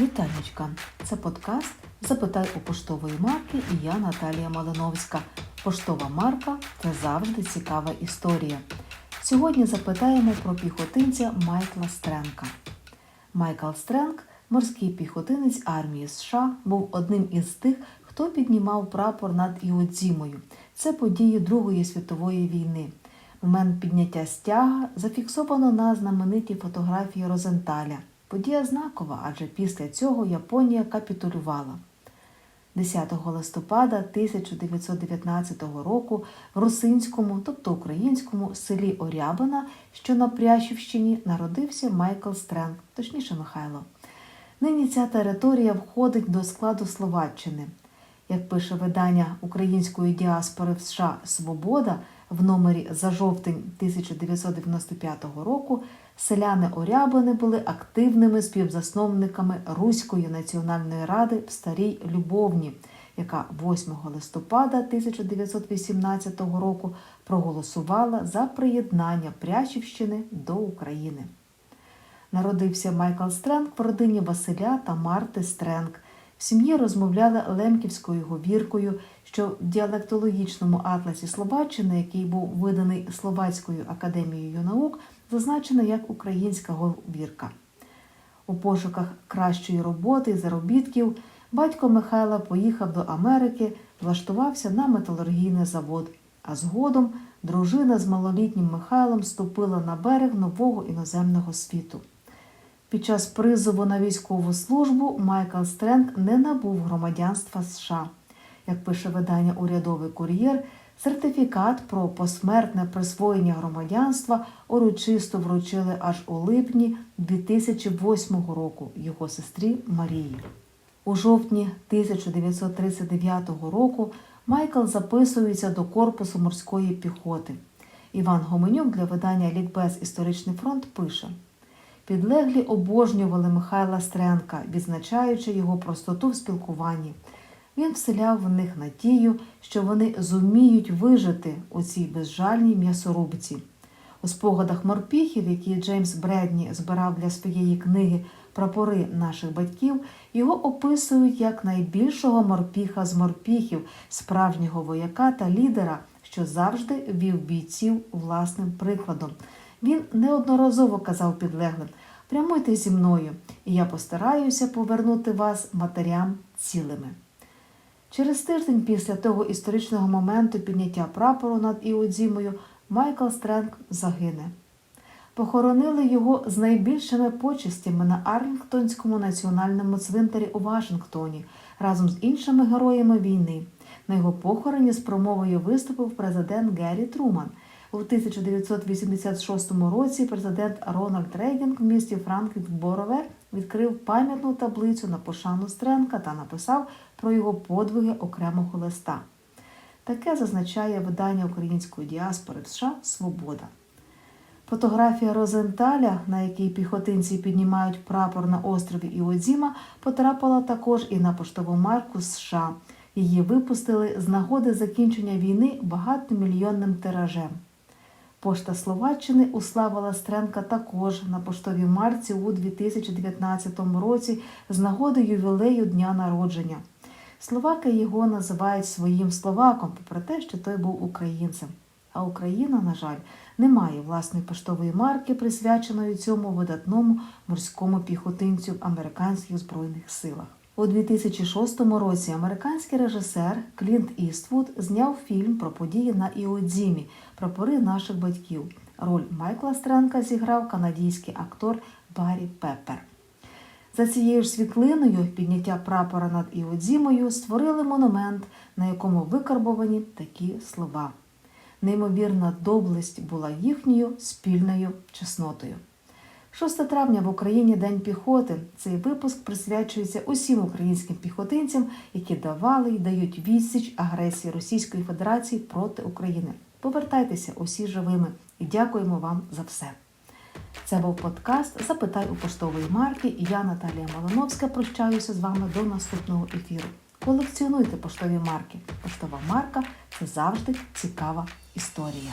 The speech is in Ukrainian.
Вітанечка! Це подкаст Запитай у поштової марки і я Наталія Малиновська. Поштова марка це завжди цікава історія. Сьогодні запитаємо про піхотинця Майкла Стренка. Майкл Стренк, морський піхотинець армії США, був одним із тих, хто піднімав прапор над Іодзімою. Це події Другої світової війни. Момент підняття стяга зафіксовано на знаменитій фотографії Розенталя. Подія знакова, адже після цього Японія капітулювала. 10 листопада 1919 року в русинському, тобто українському, селі Орябина, що на Прящівщині, народився Майкл Стренг, точніше Михайло. Нині ця територія входить до складу Словаччини. Як пише видання української діаспори в США Свобода в номері за жовтень 1995 року, селяни Орябини були активними співзасновниками Руської національної ради в Старій Любовні, яка 8 листопада 1918 року проголосувала за приєднання Прящівщини до України. Народився Майкл Стренг в родині Василя та Марти Стренг. Сім'ї розмовляли лемківською говіркою, що в діалектологічному атласі Словаччини, який був виданий Словацькою академією наук, зазначено як українська говірка. У пошуках кращої роботи і заробітків батько Михайла поїхав до Америки, влаштувався на металургійний завод, а згодом дружина з малолітнім Михайлом ступила на берег нового іноземного світу. Під час призову на військову службу Майкл Стренг не набув громадянства США. Як пише видання Урядовий кур'єр, сертифікат про посмертне присвоєння громадянства урочисто вручили аж у липні 2008 року його сестрі Марії. У жовтні 1939 року Майкл записується до корпусу морської піхоти. Іван Гоменюк для видання Лікбез Історичний фронт пише. Підлеглі обожнювали Михайла Стренка, відзначаючи його простоту в спілкуванні. Він вселяв в них надію, що вони зуміють вижити у цій безжальній м'ясорубці. У спогадах морпіхів, які Джеймс Бредні збирав для своєї книги Прапори наших батьків, його описують як найбільшого морпіха з морпіхів, справжнього вояка та лідера, що завжди вів бійців власним прикладом. Він неодноразово казав підлеглим прямуйте зі мною, і я постараюся повернути вас матерям цілими. Через тиждень після того історичного моменту підняття прапору над Іодзімою Майкл Стренг загине. Похоронили його з найбільшими почестями на Арлінгтонському національному цвинтарі у Вашингтоні разом з іншими героями війни. На його похороні з промовою виступив президент Геррі Труман. У 1986 році президент Рональд Рейган в місті Франклін Борове відкрив пам'ятну таблицю на пошану Стренка та написав про його подвиги окремого листа. Таке зазначає видання української діаспори в США Свобода. Фотографія Розенталя, на якій піхотинці піднімають прапор на острові Іодзіма, потрапила також і на поштову марку США. Її випустили з нагоди закінчення війни багатомільйонним тиражем. Пошта Словаччини уславила Стренка також на поштовій марці у 2019 році з нагоди ювілею дня народження. Словаки його називають своїм словаком, попри те, що той був українцем. А Україна, на жаль, не має власної поштової марки, присвяченої цьому видатному морському піхотинцю в американських збройних силах. У 2006 році американський режисер Клінт Іствуд зняв фільм про події на Іодзімі Прапори наших батьків. Роль Майкла Стренка зіграв канадійський актор Баррі Пеппер. За цією ж світлиною підняття прапора над Іодзімою створили монумент, на якому викарбовані такі слова. Неймовірна доблесть була їхньою спільною чеснотою. 6 травня в Україні День піхоти. Цей випуск присвячується усім українським піхотинцям, які давали і дають відсіч агресії Російської Федерації проти України. Повертайтеся усі живими і дякуємо вам за все. Це був подкаст Запитай у поштової марки. Я, Наталія Малиновська, прощаюся з вами до наступного ефіру. Колекціонуйте поштові марки. Поштова марка це завжди цікава історія.